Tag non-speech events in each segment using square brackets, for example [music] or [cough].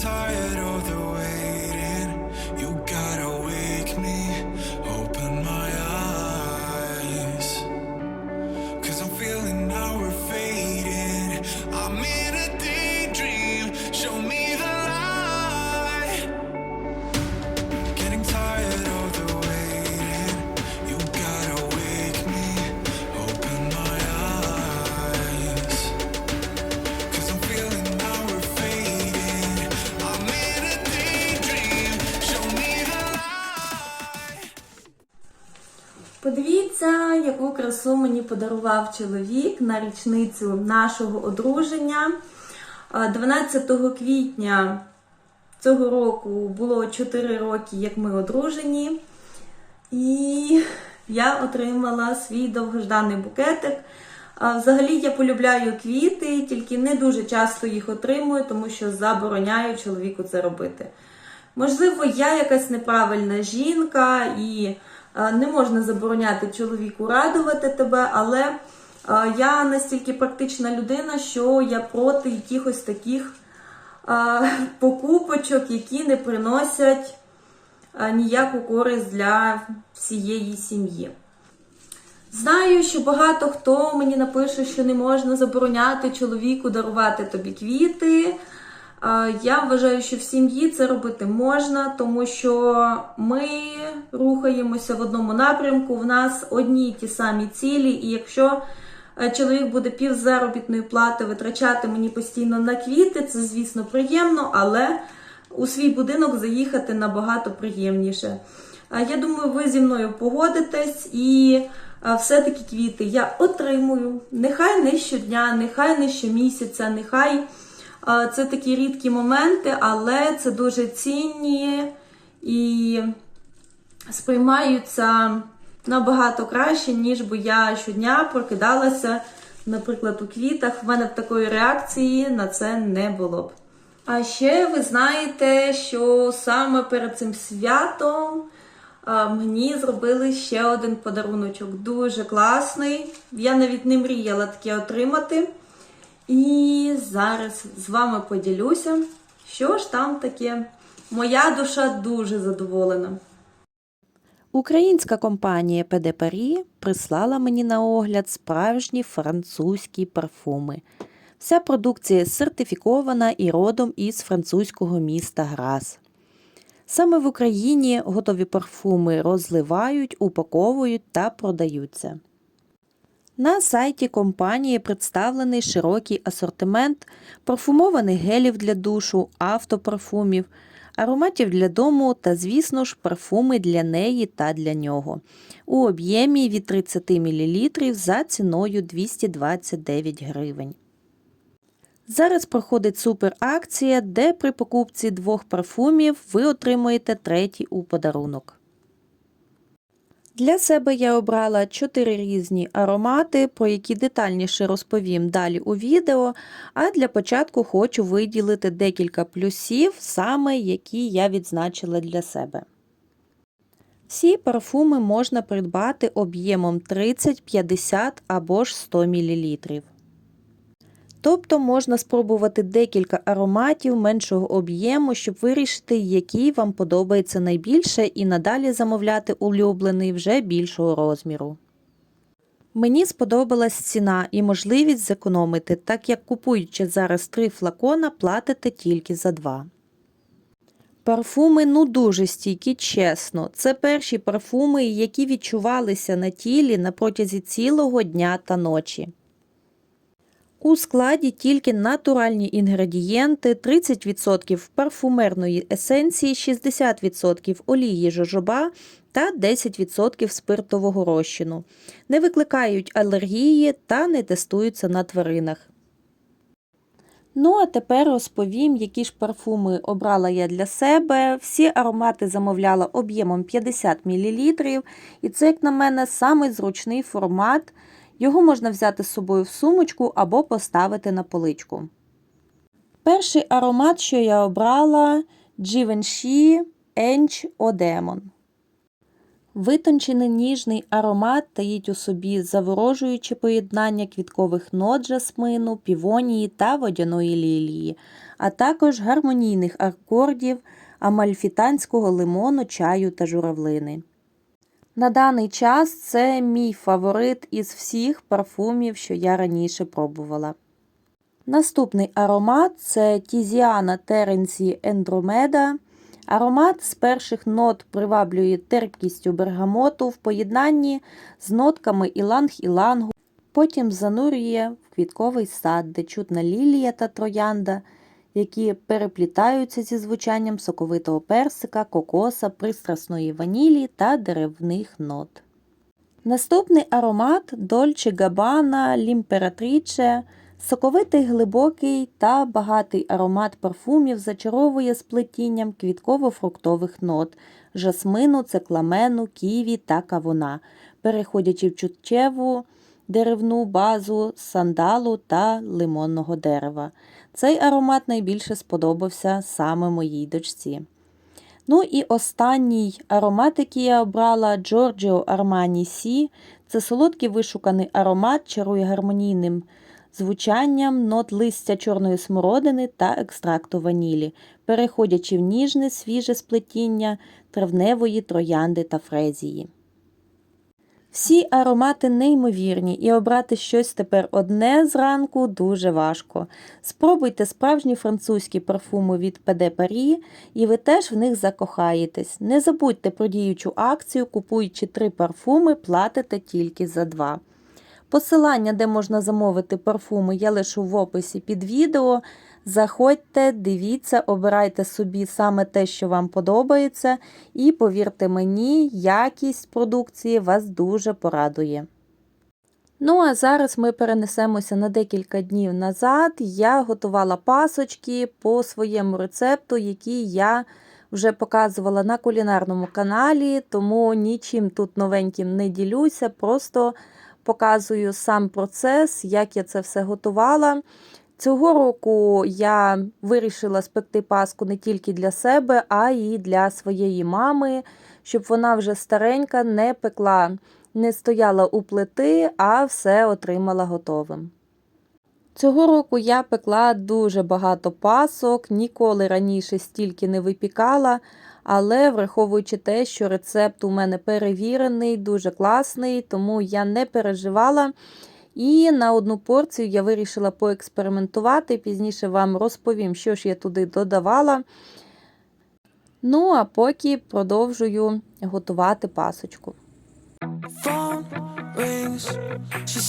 tired Красу мені подарував чоловік на річницю нашого одруження. 12 квітня цього року було 4 роки, як ми одружені. І я отримала свій довгожданий букетик. Взагалі я полюбляю квіти, тільки не дуже часто їх отримую, тому що забороняю чоловіку це робити. Можливо, я якась неправильна жінка і не можна забороняти чоловіку радувати тебе, але е, я настільки практична людина, що я проти якихось таких е, [laughs] покупочок, які не приносять е, ніяку користь для всієї сім'ї. Знаю, що багато хто мені напише, що не можна забороняти чоловіку дарувати тобі квіти. Я вважаю, що в сім'ї це робити можна, тому що ми рухаємося в одному напрямку. В нас одні й ті самі цілі, і якщо е, чоловік буде пів заробітної плати витрачати мені постійно на квіти, це звісно приємно, але у свій будинок заїхати набагато приємніше. Я думаю, ви зі мною погодитесь і все-таки квіти я отримую. Нехай не щодня, нехай не щомісяця, нехай це такі рідкі моменти, але це дуже цінні і сприймаються набагато краще, ніж би я щодня прокидалася, наприклад, у квітах. В мене б такої реакції на це не було б. А ще ви знаєте, що саме перед цим святом мені зробили ще один подаруночок. Дуже класний. Я навіть не мріяла таке отримати. І зараз з вами поділюся, що ж там таке. Моя душа дуже задоволена. Українська компанія PD Paris прислала мені на огляд справжні французькі парфуми. Вся продукція сертифікована і родом із французького міста Грас. Саме в Україні готові парфуми розливають, упаковують та продаються. На сайті компанії представлений широкий асортимент парфумованих гелів для душу, автопарфумів, ароматів для дому та, звісно ж, парфуми для неї та для нього у об'ємі від 30 мл за ціною 229 гривень. Зараз проходить суперакція, де при покупці двох парфумів ви отримуєте третій у подарунок. Для себе я обрала 4 різні аромати, про які детальніше розповім далі у відео, а для початку хочу виділити декілька плюсів, саме які я відзначила для себе. Всі парфуми можна придбати об'ємом 30, 50 або ж 100 мл. Тобто можна спробувати декілька ароматів меншого об'єму, щоб вирішити, який вам подобається найбільше, і надалі замовляти улюблений вже більшого розміру. Мені сподобалась ціна і можливість зекономити, так як купуючи зараз три флакона, платите тільки за два. Парфуми ну дуже стійкі, чесно. Це перші парфуми, які відчувалися на тілі на протязі цілого дня та ночі. У складі тільки натуральні інгредієнти, 30% парфумерної есенції, 60% олії жожоба та 10% спиртового розчину. Не викликають алергії та не тестуються на тваринах. Ну, а тепер розповім, які ж парфуми обрала я для себе. Всі аромати замовляла об'ємом 50 мл, і це, як на мене, самий зручний формат. Його можна взяти з собою в сумочку або поставити на поличку. Перший аромат, що я обрала Givenchy Ench Eau Demon. Витончений ніжний аромат таїть у собі заворожуюче поєднання квіткових нот жасмину, півонії та водяної лілії, а також гармонійних акордів амальфітанського лимону, чаю та журавлини. На даний час це мій фаворит із всіх парфумів, що я раніше пробувала. Наступний аромат це Тізіана Теренсі Ендромеда. Аромат з перших нот приваблює терпкістю бергамоту в поєднанні з нотками іланг-ілангу, потім занурює в квітковий сад, де чутна лілія та троянда, які переплітаються зі звучанням соковитого персика, кокоса, пристрасної ванілі та деревних нот. Наступний аромат Dolce Gabbana L'Imperatrice. Соковитий глибокий та багатий аромат парфумів зачаровує сплетінням квітково-фруктових нот жасмину, цикламену, ківі та кавуна, переходячи в чуттєву деревну базу сандалу та лимонного дерева. Цей аромат найбільше сподобався саме моїй дочці. Ну і останній аромат, який я обрала Giorgio Armani Сі. Це солодкий вишуканий аромат, чарує гармонійним звучанням нот листя чорної смородини та екстракту ванілі, переходячи в ніжне свіже сплетіння травневої троянди та фрезії. Всі аромати неймовірні, і обрати щось тепер одне зранку дуже важко. Спробуйте справжні французькі парфуми від PD Paris, і ви теж в них закохаєтесь. Не забудьте про діючу акцію, купуючи три парфуми, платите тільки за два. Посилання, де можна замовити парфуми, я лишу в описі під відео. Заходьте, дивіться, обирайте собі саме те, що вам подобається, і повірте мені, якість продукції вас дуже порадує. Ну, а зараз ми перенесемося на декілька днів назад. Я готувала пасочки по своєму рецепту, який я вже показувала на кулінарному каналі, тому нічим тут новеньким не ділюся, просто показую сам процес, як я це все готувала. Цього року я вирішила спекти паску не тільки для себе, а й для своєї мами, щоб вона вже старенька не пекла, не стояла у плити, а все отримала готовим. Цього року я пекла дуже багато пасок, ніколи раніше стільки не випікала, але враховуючи те, що рецепт у мене перевірений, дуже класний, тому я не переживала. І на одну порцію я вирішила поекспериментувати. Пізніше вам розповім, що ж я туди додавала. Ну, а поки продовжую готувати пасочку. Phone rings. She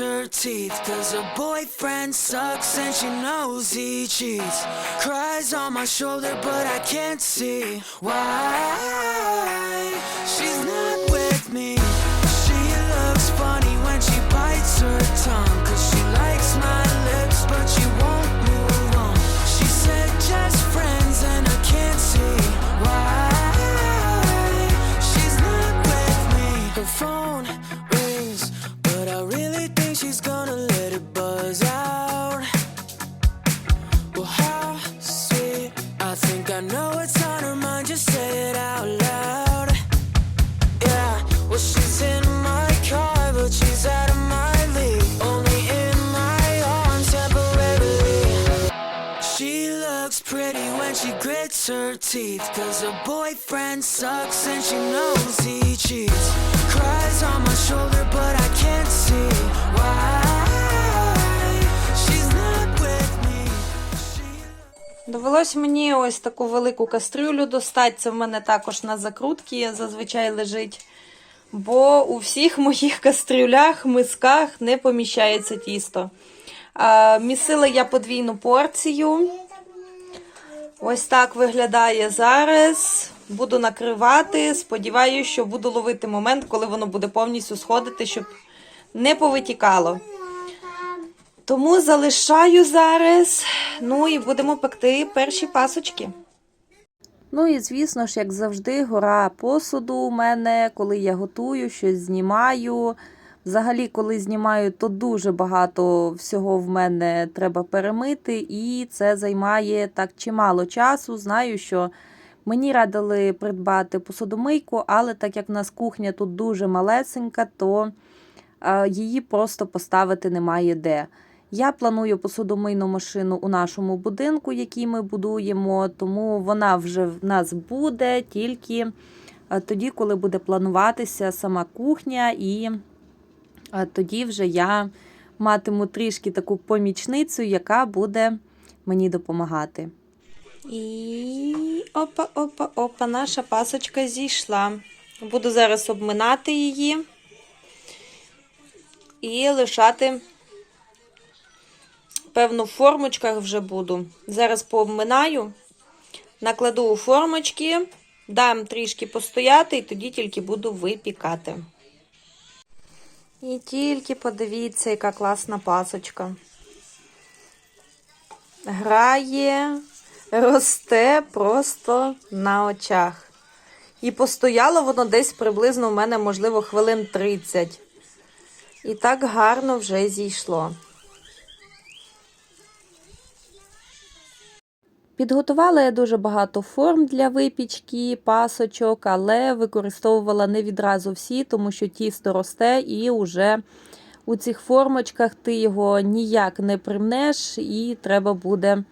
her teeth. Cause her boyfriend sucks and she knows he cheats. Cries on my shoulder, but I can't see why. She's not with me. She looks funny when she bites her tongue. Cause she likes my lips, but she won't move on. She said just friends, and I can't see why. She's not with me. Довелось мені ось таку велику кастрюлю достати. Це в мене також на закрутці зазвичай лежить. Бо у всіх моїх кастрюлях, мисках не поміщається тісто. А, місила я подвійну порцію. Ось так виглядає зараз. Буду накривати. Сподіваюся, що буду ловити момент, коли воно буде повністю сходити, щоб не повитікало. Тому залишаю зараз. Ну і будемо пекти перші пасочки. Ну і звісно ж, як завжди, гора посуду у мене, коли я готую, щось знімаю. Взагалі, коли знімаю, то дуже багато всього в мене треба перемити, і це займає так чимало часу. Знаю, що мені радили придбати посудомийку, але так як в нас кухня тут дуже малесенька, то е, її просто поставити немає де. Я планую посудомийну машину у нашому будинку, який ми будуємо, тому вона вже в нас буде тільки е, тоді, коли буде плануватися сама кухня, і е, тоді вже я матиму трішки таку помічницю, яка буде мені допомагати. І опа, опа, опа, наша пасочка зійшла. Буду зараз обминати її і лишати певно, в формочках вже буду. Зараз пообминаю, накладу у формочки, дам трішки постояти і тоді тільки буду випікати. І тільки подивіться, яка класна пасочка. Грає, росте просто на очах. І постояло воно десь приблизно у мене, можливо, хвилин 30. І так гарно вже зійшло. Підготувала я дуже багато форм для випічки, пасочок, але використовувала не відразу всі, тому що тісто росте і вже у цих формочках ти його ніяк не примнеш, і треба буде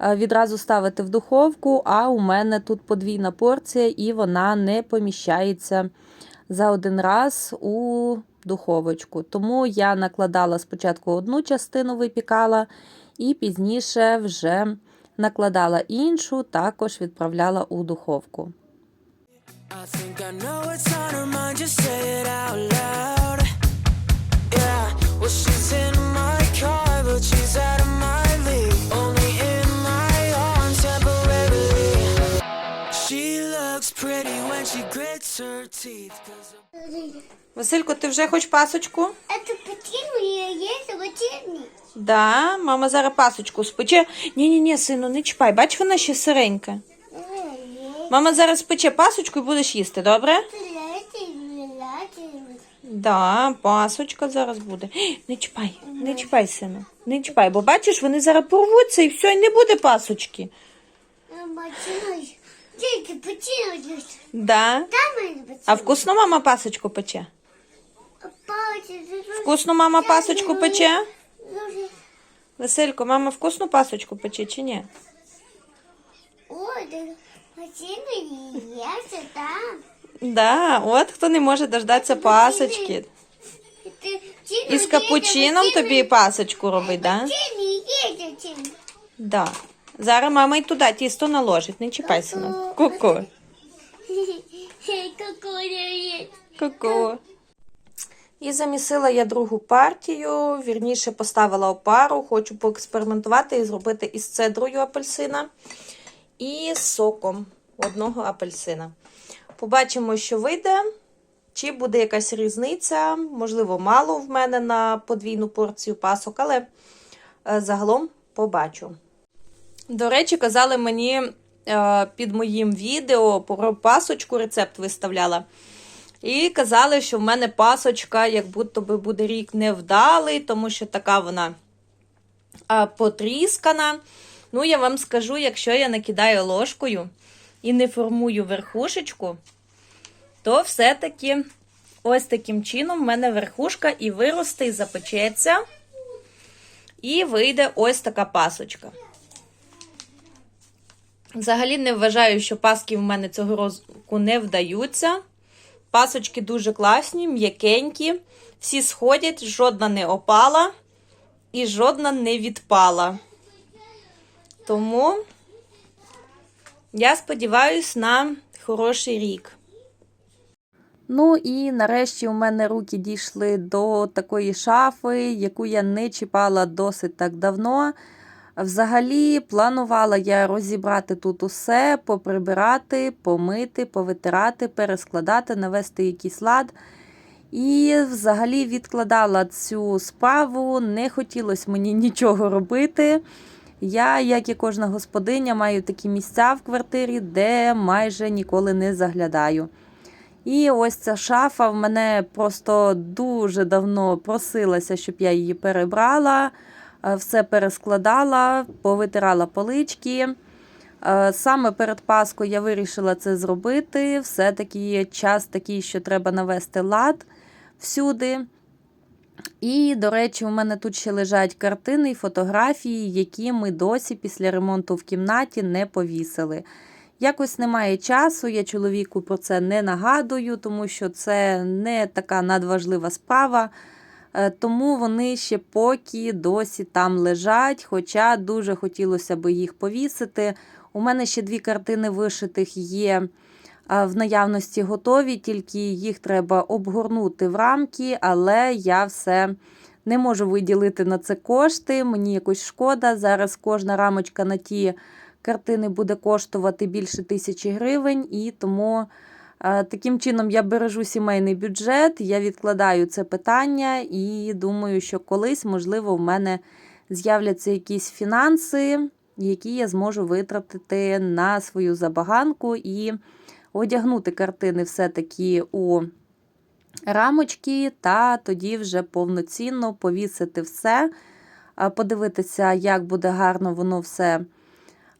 е, відразу ставити в духовку. А у мене тут подвійна порція, і вона не поміщається за один раз у духовочку. Тому я накладала спочатку одну частину, випікала, і пізніше вже накладала іншу, також відправляла у духовку. I think I know what's on her mind, just say it out loud. Yeah, well, she's in my car, but she's out of my league. Only in my arms temporarily. She looks pretty when she grits her teeth. 'cause her- Василько, ти вже хочеш пасочку? Это потерянный, есть потерянный. Да, мама зараз пасочку спече. Ні-ні, ні, сину, не чіпай. Бач, вона ще сиренька. Мама зараз спече пасочку і будеш їсти, добре? Да, пасочка зараз буде. [gasps] Ей, Не чіпай, не чіпай, сину. Не чіпай, бо бачиш, вони зараз порвуться і все, і не буде пасочки. Дети, потерянный. Да. Там это потерянный. А вкусно мама пасочку пече? Вкусно мама пасочку пече? Василько, мама вкусну пасочку пече чи ні? Ой, да потерянный, есть там. Да, от хто не може дождатися пасочки. Это І з капучином тобі пасочку робить, да? Потерянный, есть потерянный. Да. Зараз мама й туди тісто наложить, не чіпай синок. [laughs] Ку-ку. Какой есть. Ку-ку. І замісила я другу партію, вірніше поставила опару, хочу поекспериментувати і зробити із цедрою апельсина і соком одного апельсина. Побачимо, що вийде, чи буде якась різниця. Можливо, мало в мене на подвійну порцію пасок, але е, загалом побачу. До речі, казали мені е, під моїм відео про пасочку рецепт виставляла. І казали, що в мене пасочка, як будто би буде рік невдалий, тому що така вона потріскана. Ну, я вам скажу, якщо я накидаю ложкою і не формую верхушечку, то все-таки ось таким чином в мене верхушка і виросте, і запечеться. І вийде ось така пасочка. Взагалі не вважаю, що паски в мене цього року не вдаються. Пасочки дуже класні, м'якенькі. Всі сходять, жодна не опала і жодна не відпала. Тому я сподіваюся на хороший рік. Ну і нарешті у мене руки дійшли до такої шафи, яку я не чіпала досить так давно. Взагалі, планувала я розібрати тут усе, поприбирати, помити, повитирати, перескладати, навести якийсь лад. І взагалі відкладала цю справу, не хотілося мені нічого робити. Я, як і кожна господиня, маю такі місця в квартирі, де майже ніколи не заглядаю. І ось ця шафа в мене просто дуже давно просилася, щоб я її перебрала, все перескладала, повитирала полички. Е, Саме перед Паскою я вирішила це зробити. Все-таки час такий, що треба навести лад всюди. І, до речі, у мене тут ще лежать картини і фотографії, які ми досі після ремонту в кімнаті не повісили. Якось немає часу, я чоловіку про це не нагадую, тому що це не така надважлива справа. Е, Тому вони ще поки досі там лежать, хоча дуже хотілося б їх повісити. У мене ще дві картини вишитих є в наявності готові, тільки їх треба обгорнути в рамки, але я все не можу виділити на це кошти. Мені якось шкода. Зараз кожна рамочка на ті картини буде коштувати більше тисячі гривень, і тому е, таким чином я бережу сімейний бюджет, я відкладаю це питання і думаю, що колись, можливо, в мене з'являться якісь фінанси, які я зможу витратити на свою забаганку і одягнути картини все-таки у рамочки, та тоді вже повноцінно повісити все, подивитися, як буде гарно воно все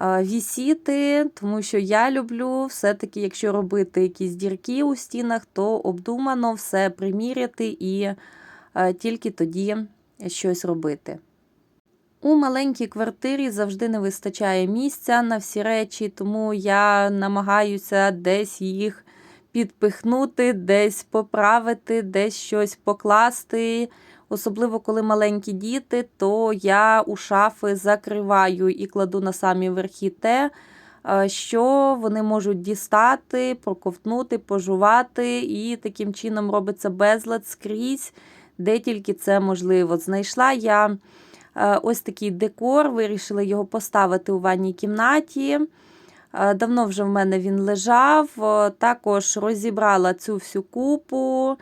вісіти, тому що я люблю все-таки, якщо робити якісь дірки у стінах, то обдумано все приміряти і тільки тоді щось робити. У маленькій квартирі завжди не вистачає місця на всі речі, тому я намагаюся десь їх підпихнути, десь поправити, десь щось покласти. Особливо, коли маленькі діти, то я у шафи закриваю і кладу на самі верхи те, е, що вони можуть дістати, проковтнути, пожувати, і таким чином робиться безлад скрізь, де тільки це можливо. Знайшла я е, ось такий декор, вирішила його поставити у ванній кімнаті. Е, Давно вже в мене він лежав. Також розібрала цю всю купу,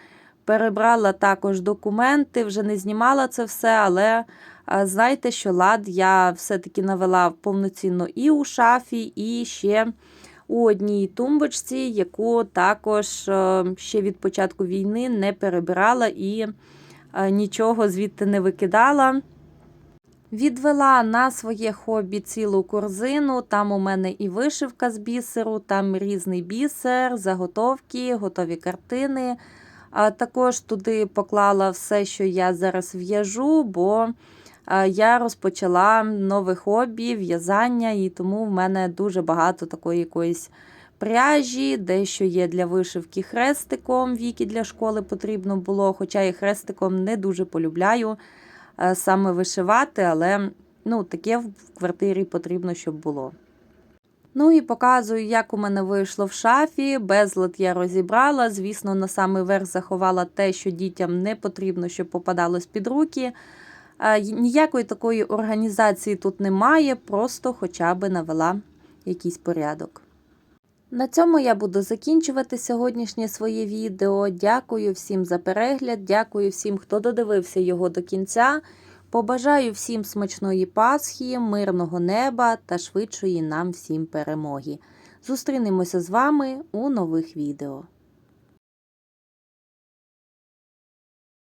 перебрала також документи, вже не знімала це все, але е, знайте, що лад я все-таки навела повноцінно і у шафі, і ще у одній тумбочці, яку також е, ще від початку війни не перебирала і е, нічого звідти не викидала. Відвела на своє хобі цілу корзину. Там у мене і вишивка з бісеру, там різний бісер, заготовки, готові картини. А також туди поклала все, що я зараз в'яжу, бо я розпочала нове хобі, в'язання, і тому в мене дуже багато такої якоїсь пряжі, дещо є для вишивки хрестиком, віки для школи потрібно було, хоча я хрестиком не дуже полюбляю е, саме вишивати, але ну, таке в квартирі потрібно, щоб було. Ну і показую, як у мене вийшло в шафі. Безлад я розібрала. Звісно, на самий верх заховала те, що дітям не потрібно, щоб попадалось під руки. Ніякої такої організації тут немає, просто хоча б навела якийсь порядок. На цьому я буду закінчувати сьогоднішнє своє відео. Дякую всім за перегляд, дякую всім, хто додивився його до кінця. Побажаю всім смачної Пасхи, мирного неба та швидшої нам всім перемоги. Зустрінемося з вами у нових відео.